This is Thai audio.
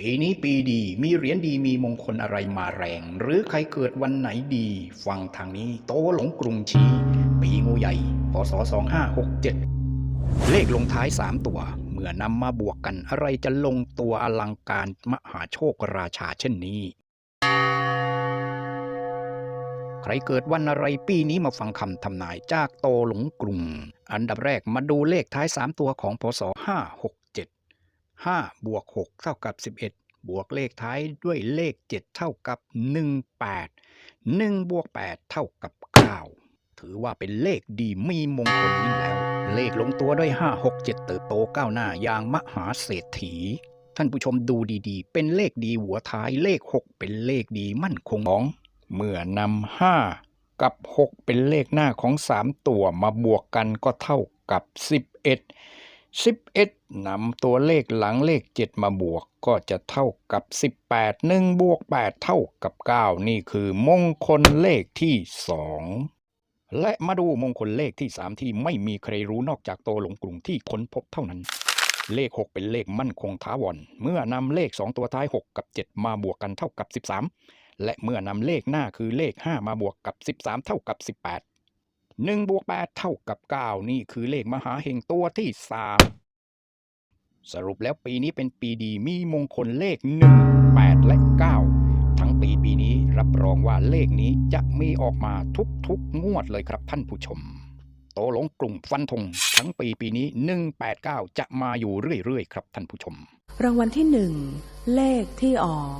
ปีนี้ปีดีมีเหรียญดีมีมงคลอะไรมาแรง หรือใครเกิดวันไหนดี ฟังทางนี้โตหลงกรุงชี ปีงูใหญ่พศ2567 เลขลงท้าย 3 ตัว เมื่อนำมาบวกกันอะไรจะลงตัวอลังการมหาโชคราชาเช่นนี้ ใครเกิดวันอะไรปีนี้มาฟังคำทำนายจากโตหลงกรุง อันดับแรกมาดูเลขท้าย 3 ตัวของพศ567 5 บวก 6 เท่ากับ 11 บวกเลขท้ายด้วยเลข 7 เท่ากับ 18 1 บวก 8 เท่ากับ 9 ถือว่าเป็นเลขดีมีมงคลยิ่งแล้ว เลขลงตัวด้วย 5 6 7 เติบโตก้าวหน้าอย่างมหาเศรษฐี ท่านผู้ชมดูดีๆ เป็นเลขดีหัวท้ายเลข 6 เป็นเลขดีมั่นคงของ เมื่อนำห้ากับ 6 เป็นเลขหน้าของ 3 ตัวมาบวกกันก็เท่ากับ 11 11นำตัวเลขหลังเลข 7 มาบวกก็จะเท่ากับ 18 1 บวก 8 เท่ากับ 9 นี่คือมงคลเลขที่ 2 และมาดูมงคลเลขที่ 3 ที่ไม่มีใครรู้นอกจากโตหลงกรุงที่ค้นพบเท่านั้น เลข 6 เป็นเลขมั่นคงท้าวรเมื่อนำเลข 2 ตัวท้าย 6 กับ 7 มาบวกกันเท่ากับ 13 และเมื่อนำเลขหน้าคือเลข 5 มาบวกกับ 13 เท่ากับ 18 1บวก8เท่ากับ 9 นี่คือเลขมหาเฮงตัวที่ 3 สรุปแล้วปีนี้เป็นปีดีมีมงคลเลข 1 8 และ 9 ทั้งปีปีนี้รับรองว่าเลขนี้จะมีออกมาทุกๆงวดเลยครับท่านผู้ชม โตหลงกลุ่มฟันธงทั้งปีปีนี้ 189 จะมาอยู่เรื่อยๆ ครับท่านผู้ชม รางวัลที่หนึ่งเลขที่ออก